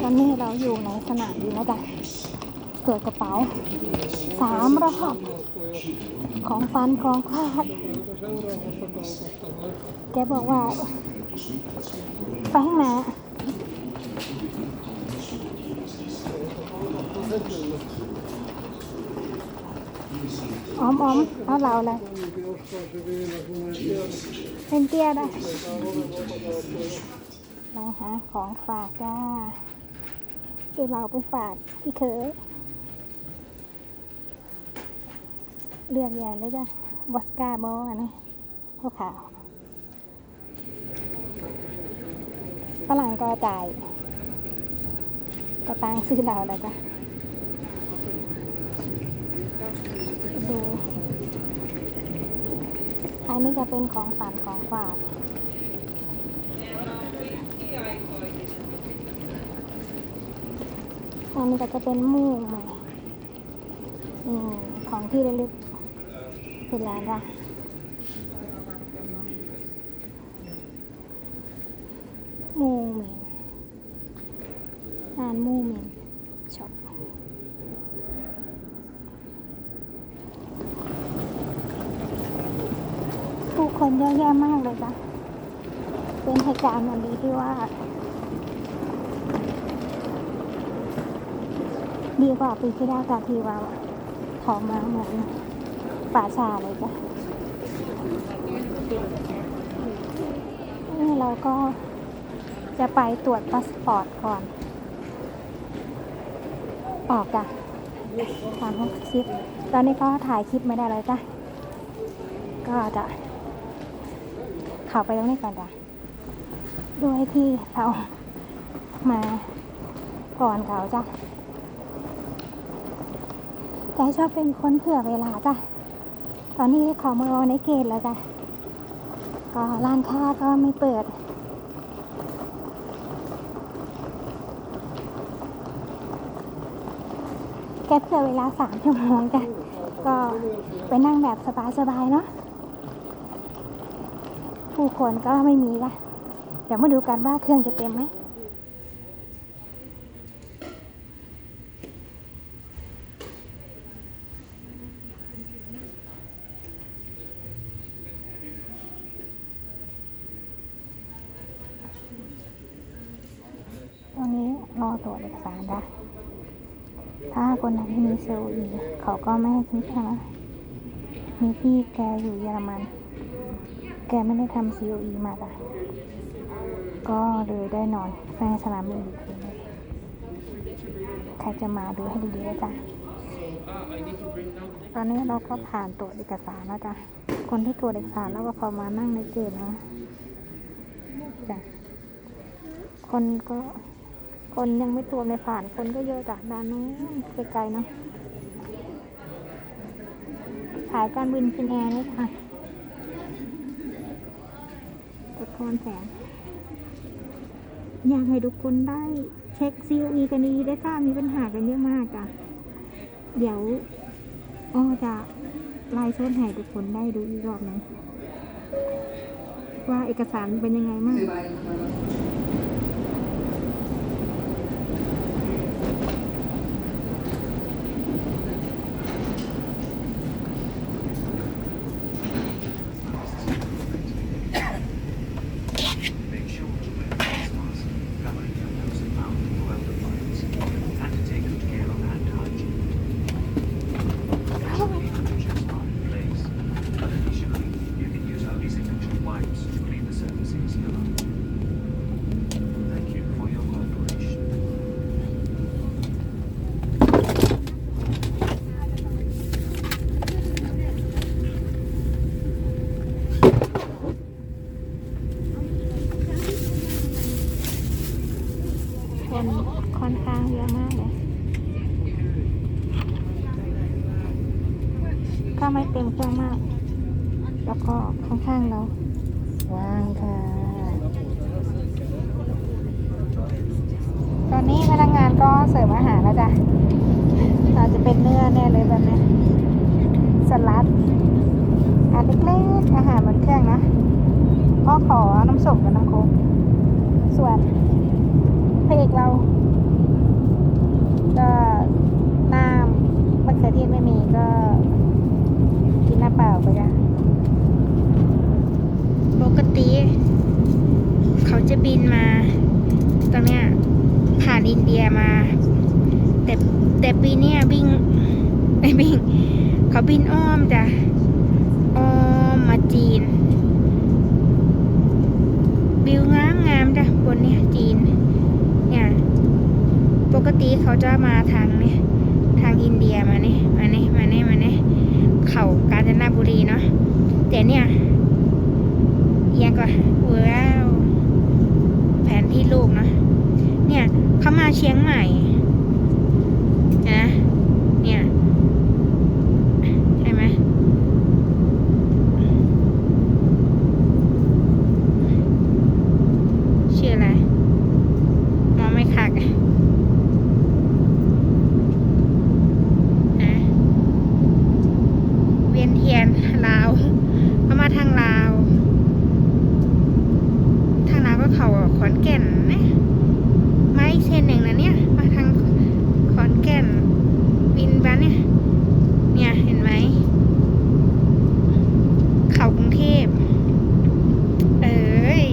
ตอนนี้เราอยู่ในสนามบินแล้วจ้ะเกิดกระเป๋าสามรอบของฟันของคาดแกบอกว่า ไปข้างหน้า ออมออมเอาเราเลยเป็นเตี้ยได้มาหาของฝากจ้าซื้อเราไปฝากพี่เคยเลือกใหญ่เลยจ้ะวอสกาบออันนี้ขาวขาวฝรั่งก็จ่ายกระตังซื้อเราแล้วจ้ะ ดูอันนี้จะเป็นของฝันของฝากอันนี้ก็จะเป็นมู่ใหม่อืมของที่ระลึกเป็นร้านละมูเหม็นร้านมูเหม็นช็อปผู้ คนเยอะแยะมากเลยจ้ะเป็นเหตุการณ์วันดีที่ว่า ดีกว่าปีที่แล้วกับที่ว่าของมาเหมือนป่าชาเลยจ้ะนี่เราก็จะไปตรวจพาสปอร์ตก่อน ออกจ้ะตามห้องคลิป ตอนนี้ก็ถ่ายคลิปไม่ได้เลยจ้ะก็จะ เข้าไปตรงนี้ก่อนจ้ะด้วยที่เรามาก่อนเขาจ้ะใจชอบเป็นคนเผื่อเวลาจ้ะ ตอนนี้เขามารอในเกตแล้วจ้ะ ก็ร้านค้าก็ไม่เปิดแกเผื่อเวลาสามชั่วโมงจ้ะ ก็ไปนั่งแบบสบายๆเนาะ ผู้คนก็ไม่มีจ้ะเดี๋ยวมาดูกันว่าเครื่องจะเต็มไหมตอนนี้รอตรวจเอกสารนะถ้าคนไหนไม่มีเซลล์อีเขาก็ไม่ให้ขึ้นค่นะมีพี่แกอยู่เยอรมัน แกไม่ได้ทำ COE มาจ้ะก็เลยได้นอนแฟนสนามบินอีกคืนเลยใครจะมาดูให้ดีๆนะจ๊ะ ตอนนี้เราก็ผ่านตรวเอกสารแล้วจ้ะ คนที่ตรวจเอกสารแล้วก็พอมานั่งในเกณฑ์นะจ้ะ คนก็ คนยังไม่ตรวจไม่ผ่าน คนก็เยอะจ้ะด้านนู้นไกลๆเนาะขายการบินฟินแอร์เลยค่ะตะก อนแสง อยากให้ทุกคนได้เช็ค COE กันดีได้ค่ะมีปัญหากันเยอะมากอะ เดี๋ยวอ้อจะไลน์โซนให้ทุกคนได้ดูอีกรอบหนึงว่าเอกสารเป็นยังไงบ้าง คนค่อนข้างเยอะมากเลย ก็ไม่เต็มเครื่องมาก แล้วก็ข้างๆเราว่างค่ะ ตอนนี้พนักงานก็เสิร์ฟอาหารแล้วจ้ะอาจจะเป็นเนื้อแน่เลยแบบนี้สลัดอันเล็กๆอาหารบนเครื่องนะอ้อขอน้ำส้มกับน้ำโค้กส่วน พระเอกเรา ก็น้ำมะเขือเทศไม่มีก็ กินน้ำเปล่าไปจ้ะปกติ เขาจะบินมา ตรงเนี้ยผ่านอินเดียมา แต่แต่ปีเนี้ยบิงไม่บิงเขาบินอ้อมจ้ะอ้อมมาจีนวิวงามงามจ้ะบนเนี้ยจีน กติเขาจะมาทางเนี่ยทางอินเดียมาเนี่ยมาเนี่ยมาเนี่ยมาเนี่ยเขากาญจนบุรีเนาะแต่เนี่ยยังก็ว้าวแผนที่ลูกเนาะเนี่ยเขามาเชียงใหม่นะเนี่ยใช่ไหมชื่ออะไรมองไม่คักอะนะ เวียนเทียนลาวเขามาทางลาว ทางลาวก็เขาขอนแก่นนะมาอีกเส้นหนึ่งนะเนี่ย มาทางขอนแก่นบินบ้านเนี่ย เนี่ยเห็นไหมเขากรุงเทพเอ้ย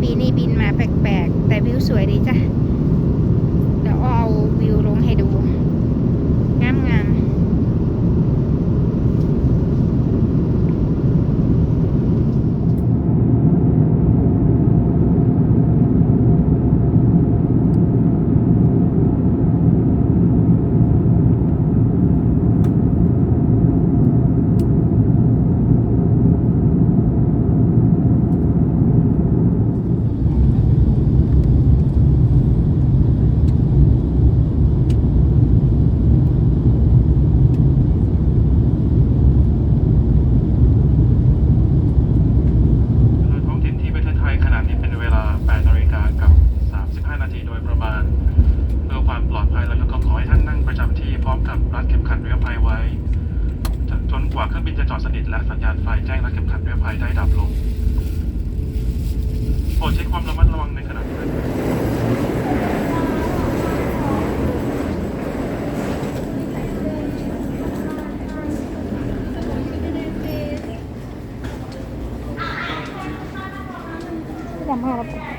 ปีนี้บินมาแปลกๆ แต่วิวสวยดีจ้ะ เดี๋ยวเอาวิวลงให้ดู งามงามเวลาท้องถิ่นที่ประเทศไทยขณะนี้เป็นเวลา 8 นาฬิกากับ 35 นาทีโดยประมาณ เพื่อความปลอดภัยแล้วก็ขอให้ท่านนั่งประจำที่พร้อมกับรัดเข็มขัดนิรภัยไว้ จนกว่าเครื่องบิ นิทและสัญญาณไฟแจ้งรัดเข็มขัดนิรภัยได้ดับลง โปรดใช้ความระมัดระวังในขณะที่ท่านที่ดำห้าแล้ว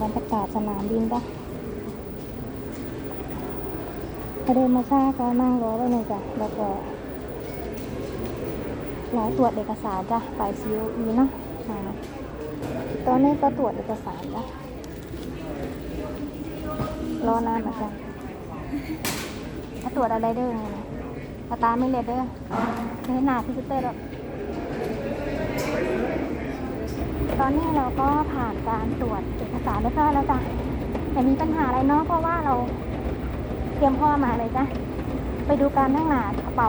บรรยากาศสนามบิน จ้ะพอเดินมาซ่าก็นั่งรอไว้เลยจ้ะ แล้วก็รอตรวจเอกสารจ้ะไปซีโอีเนาะอ่าตอนนี้ก็ตรวจเอกสารจ้ะ รอนานเหมือนกันถ้าตรวจอะไรเด้อเนี่ยตาตาไม่เลยเด้อไม่ให้หนาพิซิเตอร์หรอกตอนนี้เราก็ผ่านการตรวจเอกสารเรียบร้อยแล้วจ้ะ แต่มีปัญหาอะไรเนาะเพราะว่าเราเตรียมพ่อมาเลยจ้ะไปดูการนั่งหนากระเป๋า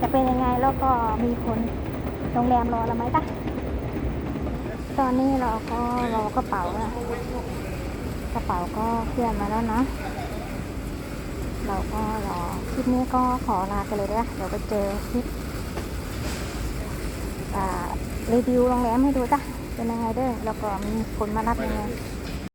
จะเป็นยังไงแล้วก็มีคนโรงแรมรอเราไหมจ้ะตอนนี้เราก็รอกระเป๋าอะกระเป๋าก็เคลื่อนมาแล้วนะเราก็รอคลิปนี้ก็ขอลาไปเลยเด้เดี๋ยวไปเจอคลิปอ่ารีวิวโรงแรมให้ดูจ้ะเป็นยังไงเด้อแล้วก็มีคนมารับยังไง